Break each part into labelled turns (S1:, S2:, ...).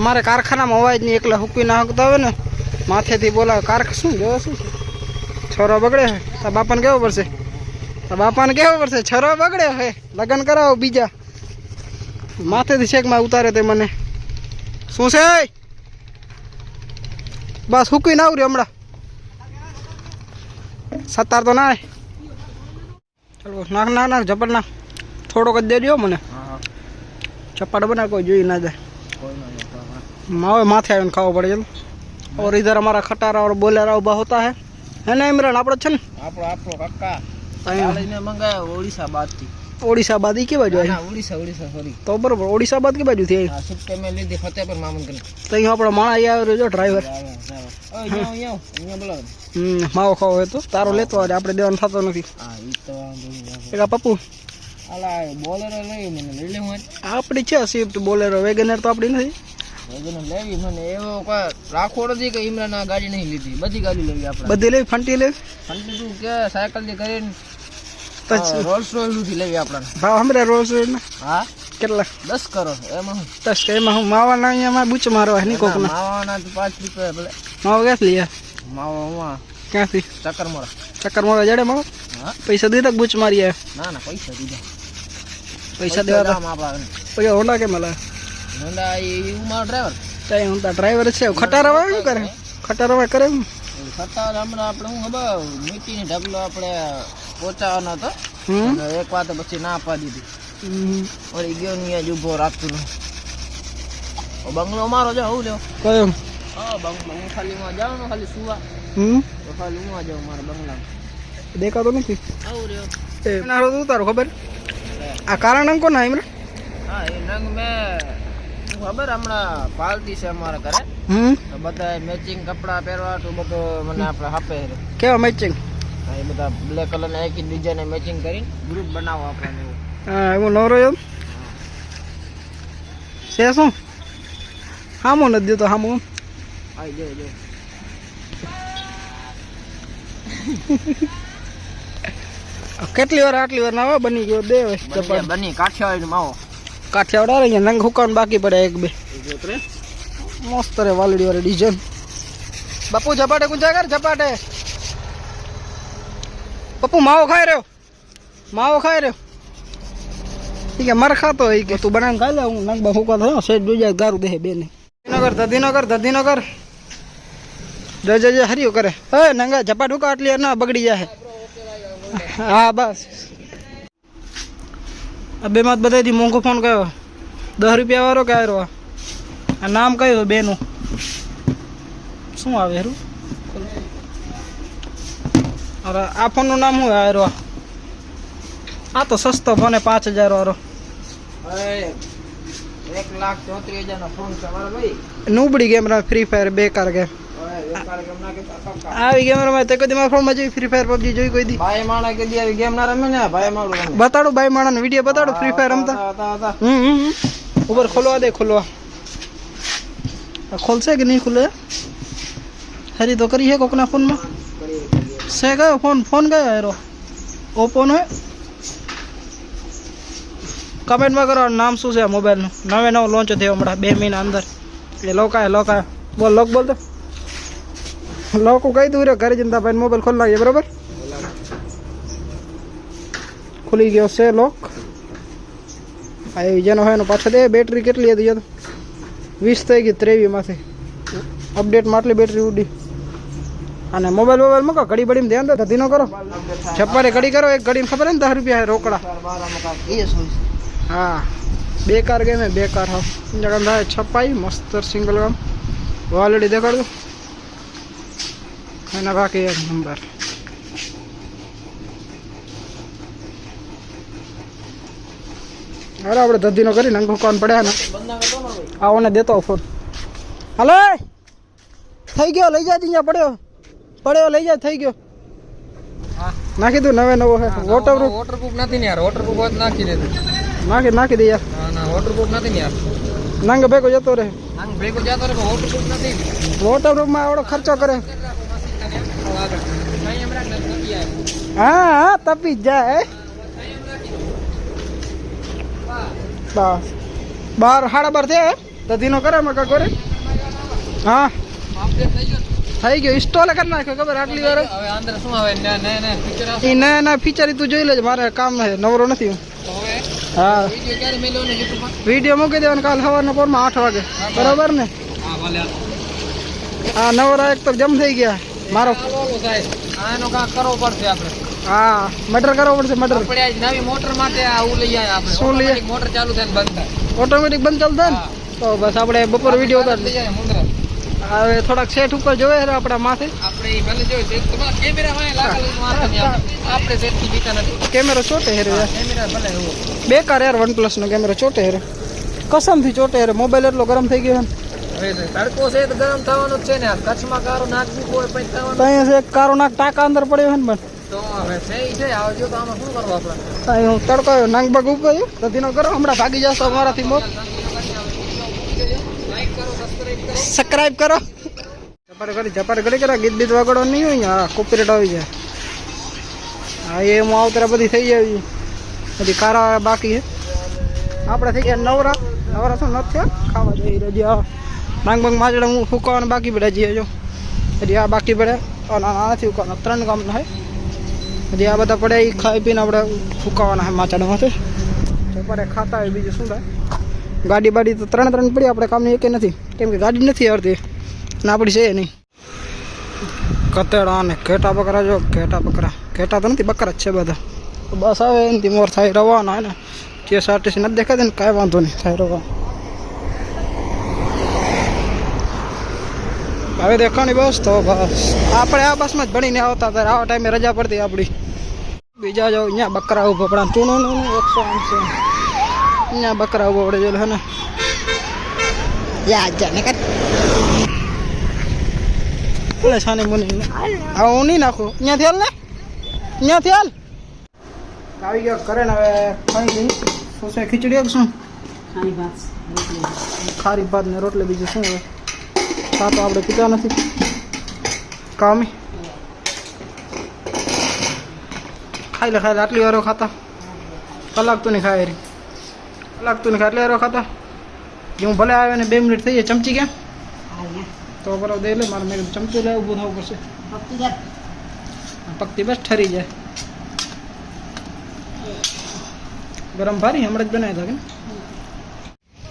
S1: તમારે કારખાનામાં અવાજ નહીં એકલા હુકવી નાખતા હોય ને. માથેથી બોલાવે કારખ શું જોવો શું છે? છોરો બગડે તાર બાપાને કેવો પડશે? તાર બાપાને કેવો પડશે? છોરો બગડે હે. લગ્ન કરાવો બીજા. માથેથી શેકમાં ઉતારે તે મને. શું છે? બસ હુકવી ના આવ્યું હમણાં. સત્તાર તો ના ચાલો નાખ નાખ નાખ ઝપટ નાખ થોડોક જ દેજો મને. ચપાટ બના કોઈ જોઈ ના જાય. माथे आयो खाओ बड़े जल्द और इधर हमारा खटारा और बोलेरा उबा होता है। है ना इमरान
S2: आप छन आप
S1: आप कक्का ताई ने मंगा ओडिसा
S2: बाद थी। ओडिसा बाद
S1: ही के बाजू है ओडिसा ओडिसा सॉरी तो
S2: बरोबर ओडिसा बाद के बाजू थी हाँ
S1: सब के में ले दे फते पर मामन
S2: कर ताई आपड़ा माणा आया रे जो
S1: ड्राइवर ओ यो यो यो हम्म माओ खाओ है तो तारो लेतो
S2: आज आपड़े देवन थातो नथी
S1: हाँ ई तो
S2: एक पप्पू अला बोलेरो नहीं मैंने ले
S1: लेऊं आपड़ी छे स्विफ्ट बोलेरो वेगनर तो आपड़ी
S2: नहीं લેવી મને એવો રાખો નથી કે ઇમરાન આ ગાડી નહીં લીધી. બધી ગાડી લેવી આપણે.
S1: બધી લેવી? ફંટી લેવી?
S2: ફંટી તું કે સાયકલથી કરીને રોલ્સ રોયલ નથી લેવી આપણને.
S1: ભાવ હમણાં રોજ રોજના
S2: હા?
S1: કેટલા?
S2: દસ કરો એમાં હું.
S1: દસ એમાં હું માવાના અહીંયામાં બૂચ મારવા નહીં
S2: માવાના પાંચ રૂપિયા ભલે.
S1: માવો ક્યાંથી લઈએ
S2: માવો હું
S1: ક્યાંથી?
S2: ચક્કર મળે
S1: ચક્કર મારવા જડે માવો?
S2: હા?
S1: પૈસા દીધા બૂચ મારી
S2: ના ના પૈસા દીધા.
S1: પૈસા દેવા
S2: આપણા
S1: પછી હોન્ડા કેમ મળે
S2: હોન્ડા એ હું મારો ડ્રાઈવર
S1: ત્યાં હોન્ડા તાર ડ્રાઈવર છે. ખટારા શું કરે? ખટારા કરે એમ?
S2: ખટાર હમણાં આપણે હું ખબર? મીઠીની ઢગલો આપણે પહોંચાડવાનો હતો. એક વાત પછી ના આપવા દીધી. વળી ગયો ને અહીંયા જ ઊભો રાખતું નહીં બંગલો મારો જો હું લ્યો.
S1: કયો?
S2: હા બંગલો. હું ખાલી માં જાઉં ને ખાલી સુવા.
S1: હમ?
S2: તો ખાલી હું જાઉં મારા બંગલામાં.
S1: દેખાતો નથી?
S2: આવું રહ્યો.
S1: એ નારો તો ઉતારો ખબર? આ કારણ અંકો ના એમ
S2: હા એ રંગ મેં ખબર હમણાં પાલતી છે અમારા ઘરે?
S1: હમ?
S2: તો બધા મેચિંગ કપડાં પહેરવા તો બધું મને આપણે આપે
S1: કેવા મેચિંગ
S2: એ બધા બ્લેક કલરના એક બીજાને મેચિંગ કરી ગ્રુપ બનાવો આપણે એવું.
S1: હા એવું નવરો એમ? છે શું? હામો નથી દેતો હામો.
S2: આવી જો જો.
S1: કેટલી વાર આટલી વાર ના આવે બની ગયો દે
S2: બની કાઠિયાવાડી માવો
S1: કાઠિયાવાડ અહીંયા નંગ હુકાન બાકી પડે એક બે
S2: એ જો ત્રે
S1: મસ્ત રે વાલડી વાળી ડિઝાઇન બાપુ ઝપાટે કુંજા કર ઝપાટે પપ્પુ માવો ખાઈ રહ્યો માવો ખાઈ રહ્યો ઈ કે મર ખાતો ઈ કે તું બનાવીને ખાઈ લે હું નંગ બા હુકા થયો સેટ જોઈ જાય ગારું દે બેને ધીનગર ધધીનગર ધધીનગર જય જય જય હરિયો કરે હે નંગા ઝપાટ હુકા આટલી વાર ના બગડી જાય હા બસ આ બે માં બધાથી મોંઘો ફોન કયો દસ રૂપિયા વાળો કે આવ્યો આ નામ કયું બેનું? શું આવે હેરું? અરે આ ફોનનું નામ શું આવ્યો આ તો સસ્તો ફોન પાંચ હજાર વાળો.
S2: એક લાખ ચોત્રીસ હજાર ફોન છે
S1: નુબડી ગેમ ફ્રી ફાયર બેકાર ગેમ
S2: હવે વેપાર કેમ ના કરતા કાકા?
S1: આવી ગેમ રમે તે કોઈ મારા ફોનમાં જોઈ ફ્રી ફાયર પબજી જોઈ કોઈ દી
S2: ભાઈ માણા કે દી આવી ગેમ ના રમે ને ભાઈ મારું રમે
S1: બતાડો ભાઈ માણાનો વિડીયો બતાડો ફ્રી ફાયર રમતા
S2: હતા, હતા, હતા.
S1: હમ હમ હમ. ઉપર ખોલવા દે ખોલવા આ ખોલશે કે નહીં ખુલે હરી તો કરી છે કોકના ફોનમાં
S2: કરીએ, કરીએ.
S1: છે કયો ફોન ફોન કયો હેરો ઓપ્પોનો હે કમેન્ટમાં કરો નામ શું છે આ મોબાઈલનું નવે નવો લોન્ચ થયો હમણાં બે મહિના અંદર એ લોકા લોકા બોલ લોક બોલ તો લોકો કહી દઉં રે ઘરે જનતા ભાઈ મોબાઈલ ખોલી નાખીએ બરોબર ખુલી ગયો છે લોક આ એ જેનો હોય એનો પાછો દે બેટરી કેટલી હતી યાદ વીસ થઈ ગઈ ત્રેવીસમાંથી અપડેટમાં આટલી બેટરી ઉડી અને મોબાઈલ મોબાઈલ મૂકો ઘડી બડીમાં ધ્યાન દો ધીનો કરો છપ્પારે ઘડી કરો એક ઘડીમાં ખબર હે ને દસ રૂપિયા હે રોકડા
S2: ચાર બારામાં કાંઈક કેસ હોય છે.
S1: હા બેકાર ગેમ હે બેકાર હા જગન થાય છપાઈ મસ્ત સિંગલ ગામ ઓલરેડી દેખાડું એના બાકી એક નંબર અરે આપણે ધધીનો કરીને અંગો કોણ પડ્યા ને
S2: બંધ ના કરતો ને ભાઈ
S1: આવો ને દેતો ફોન હાલો એ! થઈ ગયો લઈ જાય ત્યાં પડ્યો પડ્યો લઈ જાય થઈ ગયો
S2: હા
S1: નાખી દઉં નવે નવો હે વોટરપ્રૂફ
S2: વોટરપ્રૂફ નથી ને યાર વોટરપ્રૂફ હોત નાખી દે
S1: નાખી નાખી દે યાર
S2: ના ના વોટરપ્રૂફ નથી ને યાર
S1: નાંગ ભેગો જતો રહે
S2: આમ ભેગો જતો રે વોટરપ્રૂફ નથી
S1: વોટરપ્રૂફમાં આવડો ખર્ચો કરે
S2: કઈ એમ રાખ નથી આવે
S1: હા હા તપી જ જાય બસ બાર સાડા બાર થયા દધીનો કરે મકા કરે હા થઈ ગયો ઇન્સ્ટોલ કરી નાખ્યો ખબર આટલી વાર
S2: હવે અંદર શું આવે ને ને ને ફીચર
S1: એ નયા નયા ફીચર તું જોઈ લેજે મારે કામ છે નવરો નથી હું
S2: હવે
S1: હા
S2: વિડિયો ક્યારે મેલ્યો ને YouTube માં
S1: વિડીયો મૂકી દેવાનો કાલ સવારના પોરમાં આઠ વાગે બરાબર ને
S2: હા ભલે
S1: હા નવરા એક તો જમ થઈ ગયા મારો
S2: આનો કા કરવો પડશે આપણે.
S1: હા મટર કરવો પડશે મટર.
S2: આપણે આજ નવી મોટર માટે આવું લઈ આવ્યા આપણે.
S1: શું લઈ
S2: મોટર ચાલુ થાય બંધ થાય.
S1: ઓટોમેટિક બંધ ચાલતા ને? તો બસ આપણે બપોર વીડિયો ઉતાર
S2: લઈ જાય મુંદરા
S1: હવે થોડાક સેટ ઉપર જોવે છે આપણા માથે.
S2: આપણે ભલે જોયું છે. તમારા કેમેરા માં લાગેલું છે આપણે. સેટથી બીતા નથી.
S1: કેમેરો ચોટે હેરે
S2: કેમેરા ભલે એવો
S1: બેકાર યાર વન પ્લસ નો કેમેરો ચોટે હેરે. કસમથી ચોટે હેરે. મોબાઈલ એટલો ગરમ થઈ ગયો છે
S2: તડકો છે તો ગરમ થવાનો જ છે ને. આ કચ્છમાં કારો નાખવું હોય પછી થવાનું
S1: અહીંયા છે કારો નાક ટાંકા અંદર પડ્યો છે ને
S2: તો હવે છે ઈ છે આવજો તો આમાં શું કરવું આપણે?
S1: અહીં હું તડકો નાંગ બગ રધીનો કરો હમણાં ભાગી જશો અમારાથી મોત.
S2: સબસ્ક્રાઇબ કરો.
S1: સબસ્ક્રાઇબ કરી કરે ગીત બીત વગડો નહીં હોય હા કોપીરેટ આવી જાય. હા એ હું આવતરા બધી થઈ જાય બધી કારા બાકી છે. આપણે થઈ ગયા નવરા. નવરા શું નથી ખાવા જઈ રજી. આ માંગ બંગ માજડા હું ફૂકવાના બાકી પડ્યા જઈએ જો હજી આ બાકી પડ્યા અને આ નથી ફૂકવાના ત્રણ કામના છે હજી આ બધા પડ્યા એ ખાઈ પીને આપણે ફૂકવાના છે માચાડામાંથી ચપાટે ખાતા હોય બીજું શું થાય ગાડી બાડી તો ત્રણ ત્રણ પડી આપણે કામની એકે નથી કેમ કે ગાડી નથી આવડતી ને આપણી છે નહીં કતેડા ને ઘેટા બકરા જો ઘેટા બકરા ઘેટા તો નથી બકરા જ છે બધા તો બસ આવે એનાથી મોર થાય રવાના હે ને ટીએસઆરટીસી નથી દેખાતી ને કાંઈ વાંધો નહીં થાય રવા હવે દેખાણી બસ તો બસ. આપણે આ બસમાં જ ભણીને આવતા ત્યારે આવા ટાઈમે રજા પડતી આપણી. બીજા જો અહીંયા બકરા ઊભો પડે. ચૂનું નું એકસો આઠસો અહીંયા બકરા ઊભો પડે છે હે ને. યાદ જાને કર. સાની મુની. હા હું નહીં નાખું. અહીંયાથી હાલ ને. અહીંયાથી હાલ. આવી ગયો કરે ને હવે ખાઈ લઈ. શું છે? ખીચડી શું? ખારી ભાત ને રોટલી બીજું શું હવે? ચા તો આપણે પીતા નથી કામી ખાઈ લે ખાઈ લે આટલી વારો ખાતા કલાક તો નહીં ખાય રી કલાક તો નહીં ખાય આટલી વારો ખાતા જે હું ભલે આવે ને બે મિનિટ થઈ જાય ચમચી ક્યાં તો બરાબર દે લે મારે મેં કીધું ચમચું લે ઊભું થવું પડશે પકતી બસ ઠરી જાય ગરમ ભારી હમણાં જ બનાવ્યા હતા કે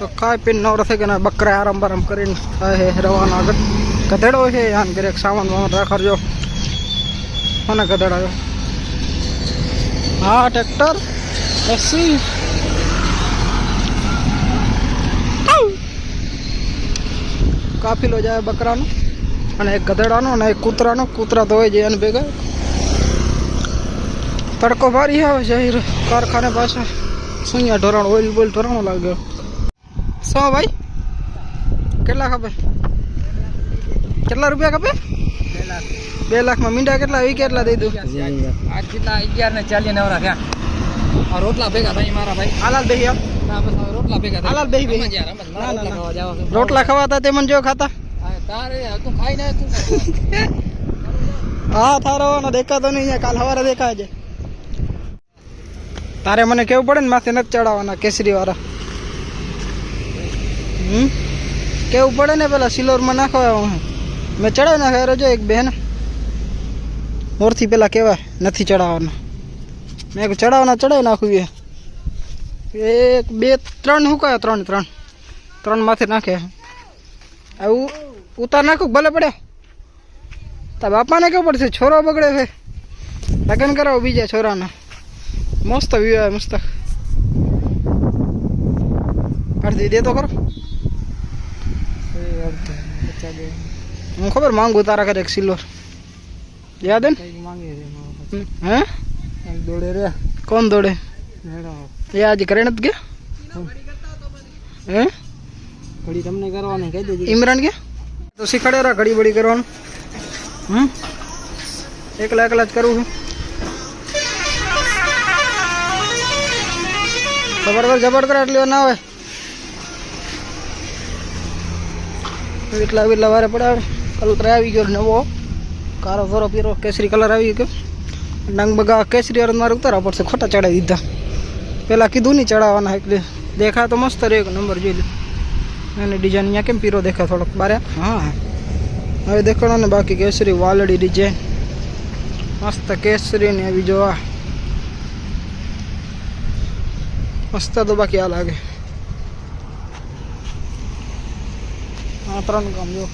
S1: તો ખાઈ પીને નવરા થઈ ગયા બકરા આરામ બારામ કરીને થાય રવાનો આગળ. ગધેડો છે આન ઘરે સામાન વામાન રાખજો. કોને ગધેડાયો? હા, ટ્રેક્ટર? એસી? કાફીલો જાય બકરાનો. અને એક ગધેડાનો અને એક કૂતરાનો. કૂતરા તો હોય જાય અને ભેગા. તડકો ભારી આવે છે કારખાને પાસે સુયા ઢોરણ, ઓઇલ બોઇલ ઢોરણો લાગ્યો. સો ભાઈ? કેટલા ખપે? કેટલા રૂપિયા ખપે? બે લાખમાં. મીંડા કેટલા? વી કેટલા દઈ દઉં?
S2: આજ કેટલા અગિયાર ને ચાલી નવરા થયા. આ રોટલા ભેગા થાય મારા ભાઈ.
S1: હાલાલ
S2: બસ હવે રોટલા ભેગા
S1: હાલાલ. ના, ના,
S2: રોટલા
S1: ખવાતા તે મને જો ખાતા?
S2: તારે તું ખાઈ ના તું
S1: હા થારો ને દેખાતો નહીં અહીંયા. કાલ સવારે દેખાય છે. તારે મને કેવું પડે ને માથે નથી ચડાવવાના કેસરી વાળા હમ? કેવું પડે ને પેલા સિલોરમાં નાખવા મેં ચડાવી નાખ્યા જો એક બેન. મોરથી પેલા કહેવાય નથી ચડાવવાના. મેં ચડાવવાના ચડાવી નાખ્યું એ. એક, બે, ત્રણ હુકાયા ત્રણ ત્રણ? ત્રણ માથે નાખે. આવું ઉતાર નાખું ભલે પડે? તા બાપાને કેવું પડશે? છોરો બગડે છે. લગ્ન કરાવો બીજા છોરાના. મસ્ત વ્યૂ આવે, મસ્ત. અડધી દે તો ખરો. હું ખબર માંગુ તારા ઘરે એક સિલ્વર. યાદ હે હે?
S2: દોડે રે.
S1: કોણ દોડે? એ આજે કરે નથી ગયા હે?
S2: ઘડી તમને કરવાની કહી દેજો.
S1: ઇમરાન કે? તો શીખડે રા ઘડી બડી કરવાનું. હમ? એકલા એકલા જ કરવું છે. ખબર કર જબર કરે એટલી ના આવે એટલા એટલા વારે પડે આવે કલર આવી ગયો નવો. કારો ફરો પીરો કેસરી કલર આવી ગયો. ડાંગ બગા કેસરી વાળા મારે ઉતારવા પડશે. ખોટા ચડાવી દીધા. પહેલાં કીધું નહીં ચડાવવાના એટલે દેખા તો મસ્ત રહ્યો એક નંબર જોઈ લે. અને ડિઝાઇન અહીંયા કેમ પીરો દેખાય થોડોક? બારે? હા. હવે દેખાડો ને બાકી કેસરી વાલડી ડિઝાઇન મસ્ત કેસરી ને એવી જોવા. મસ્ત તો બાકી આ લાગે. આ ત્રણ કામ જો.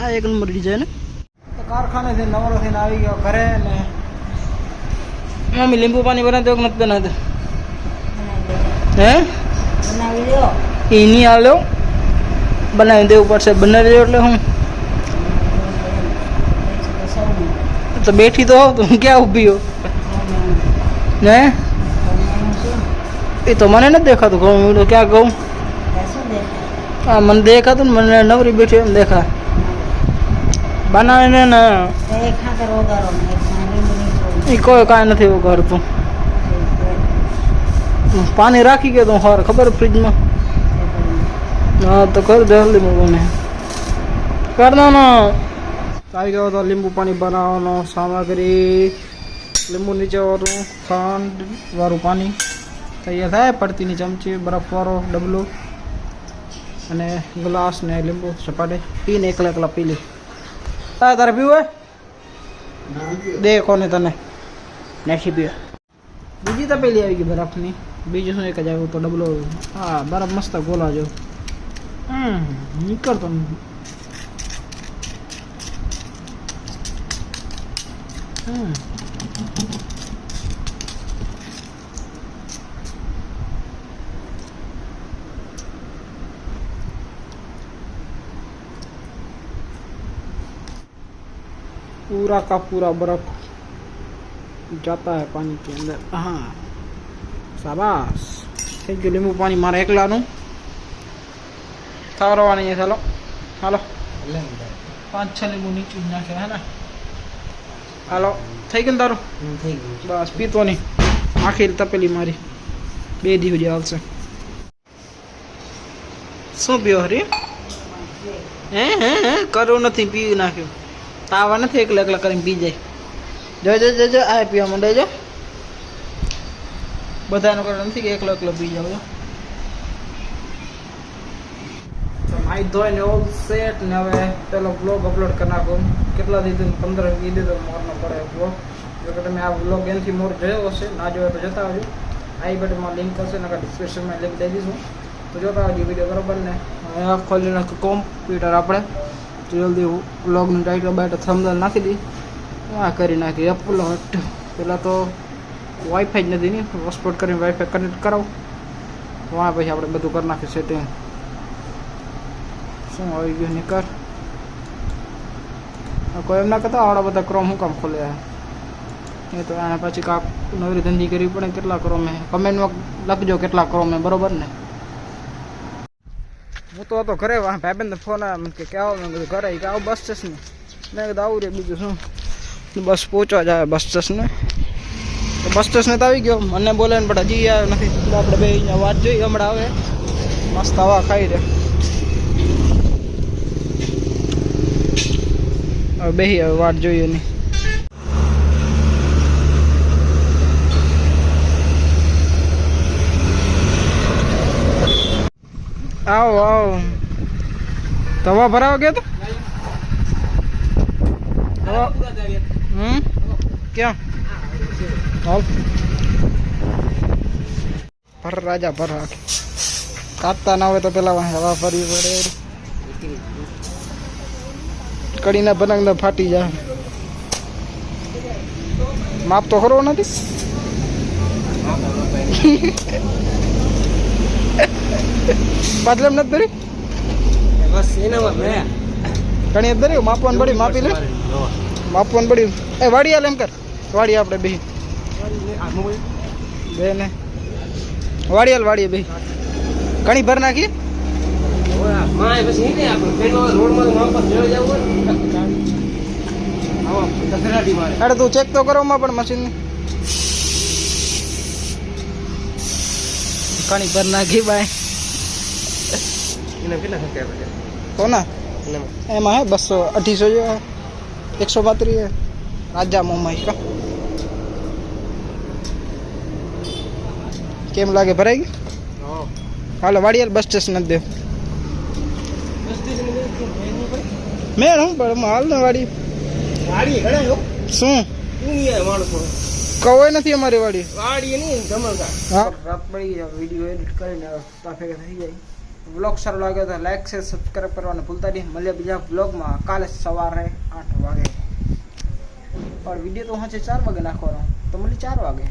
S1: આ એક નંબર ડિઝાઇન કારખાનેથી નવરો થઈને આવી ગયો ઘરે ને મમ્મી લીંબુ પાણી બનાવતો કે નથી હે?
S3: બનાવી દો.
S1: એ નહીં આવ્યો બનાવી દેવું પડશે. બનાવી દેવું એટલે હું? તો બેઠી તો હોવ તો હું ક્યાં ઊભી હો? ને એ તો મને નથી દેખાતું. ઘઉં ક્યાં ઘઉં? હા મને દેખાતું ને મને નવરી બેઠી એમ દેખા બનાવીને ને
S3: એક ખાતર વગાડો ને એક લીંબુની
S1: એ કોઈ કાંઈ નથી એવું કરતું પાણી રાખી ગયો તો હાર ખબર ફ્રીજમાં હા તો કર દે લીંબુ પાણી કર દો ને આવી ગયો તો લીંબુ પાણી બનાવવાનો સામગ્રી લીંબુ નીચે વાળું ખાંડ વાળું પાણી તૈયાર થાય પડતીની ચમચી બરફવાળો ડબલું અને ગ્લાસ ને લીંબુ સપાટે પીને એકલા એકલા પી લે હા તારે પીવું હોય દે કોને તને નથી પીવે બીજી તપેલી આવી ગઈ બરફની બીજું શું એક જ આવ્યું તો ડબલો હા બરફ મસ્ત ગોલા જેવું હમ નીકળતો નથી હમ पूरा का पूरा बर्फ जाता है पानी के अंदर हाँ શાબાશ થઈ ગયું લીંબુ પાણી મારે એકલાનું થાવરવાની છે ચાલો હાલો પાંચ છ લીંબુ નીચું જ નાખે હે ને હાલો થઈ ગયું ને તારું
S3: થઈ ગયું
S1: બસ પીતો નહીં આખી તપેલી મારી બે દી સુધી આવશે શું પીવો હરી હે હે હે કરવું નથી પીવી નાખ્યું તાવા નથી, એકલા એકલા કરીને પી જાય. જોજો જોજો આ પીવા માંડે જો બધાનો કારણ નથી કે એકલો એકલો પી જાવ માઈ ધોઈને ઓલ સેટ ને હવે પેલો બ્લોગ અપલોડ કરી નાખો. કેટલા દીધું પંદર વીસ દીધો મોરનો પડે બ્લોગ જો કે તમે આ બ્લોગ એનથી મોર જોયો હશે, ના જોયો તો જતા આવજો. આઈ બટનમાં લિંક હશે, નકર ડિસ્ક્રિપ્શનમાં લિંક દઈ દઈશું. તો જોતા આવજો વીડિયો બરોબર ને? ખોલી નાખ કોમ્પ્યુટર આપણે. જલ્દી બ્લોગની ટાઈટલ બાઈટલ થંબનેલ નાખી દઈ આ કરી નાખી અપલોડ પહેલાં તો વાઈફાઈ જ નથી ને હોટસ્પોટ કરીને વાઈફાઈ કનેક્ટ કરાવો. વાં પછી આપણે બધું કરી નાખ્યું સેટિંગ શું આવી ગયું નીકળ કોઈ એમ ના કહેતા આવડા બધા ક્રોમ હું કામ ખોલ્યા એ તો આને પછી કાંક નવી ધંધી કરવી પડે, કેટલા ક્રોમે કમેન્ટમાં લખજો કેટલા ક્રોમે બરોબર ને? હું તો હતો ઘરે વાહ ભાઈબંધ ફોન આવ્યો મને કે કે આવો મેં કીધું ઘરે ઈ કે આવો બસ સ્ટેશન મેં કીધું આવું રે બીજું શું બસ પહોંચવા જાય બસ સ્ટેશને તો બસ સ્ટેશને તો આવી ગયો મને બોલે ને પણ હજી આવ્યો નથી તો આપણે બે અહીંયા વાત જોઈ હમણાં આવે મસ્ત હવા ખાઈ રે હવે બેહી હવે વાટ જોઈએ નહીં આવો આવો તવા ભરાવા ગયો તો હવા હમ ક્યાં હાલ ભર રાજા ભર હાથ કાપતા ના હોય તો પેલા વાંહે હવા ફરી પડે કડીના બનાંગ ફાટી જાય માપ તો ખરો નથી પાછળ નથી ધરી?
S2: બસ એનામાં મેં
S1: ઘણી ધરી? માપવાનું પડી માપી લે. માપવાનું પડ્યું એ વાડી હાલ એમ કર. વાડી આપણે બે બે ને વાડી હાલ વાડીએ બે ઘણી ભર નાખી?
S2: માય પછી એને આપણે. પેલો રોડમાં તો વાપસ જોઈ જવું હોય ને. આવા દસરાટી મારે
S1: અરે તું ચેક તો કરો માં પણ મશીન ઘણી ભર નાખી ભાઈ.
S2: એને કેટલા થશે આપણે
S1: તો ના
S2: એનામાં
S1: એમાં હે બસો અઢીસો જો એકસો પાંત્રીસ રાજા મોમાઈ કા કેમ લાગે ભરાઈ ગયું હાલો વાડિયાલ બસ સ્ટેશન જ દે
S2: પસ્તીસ ને મેં નહીં પડે
S1: મેળ હું પણ હાલ ને વાડી
S2: વાડી ઘણા હો
S1: શું
S2: દુનિયા માણસો
S1: કવાય નથી અમારી વાડી
S2: વાડી નહીં ધમલકા
S1: હા રાત પડી ગઈ વિડીયો એડિટ કરીને ટ્રાફિક થઈ જાય બ્લોગ સારો લાગ્યો તો લાઈક શેર સબસ્ક્રાઈબ કરવાનું ભૂલતા નહીં. મળીએ બીજા વ્લોગમાં કાલે સવારે આઠ વાગે. પણ વીડિયો તો હું ચાર વાગે નાખવાનો. તો મળીએ ચાર વાગે.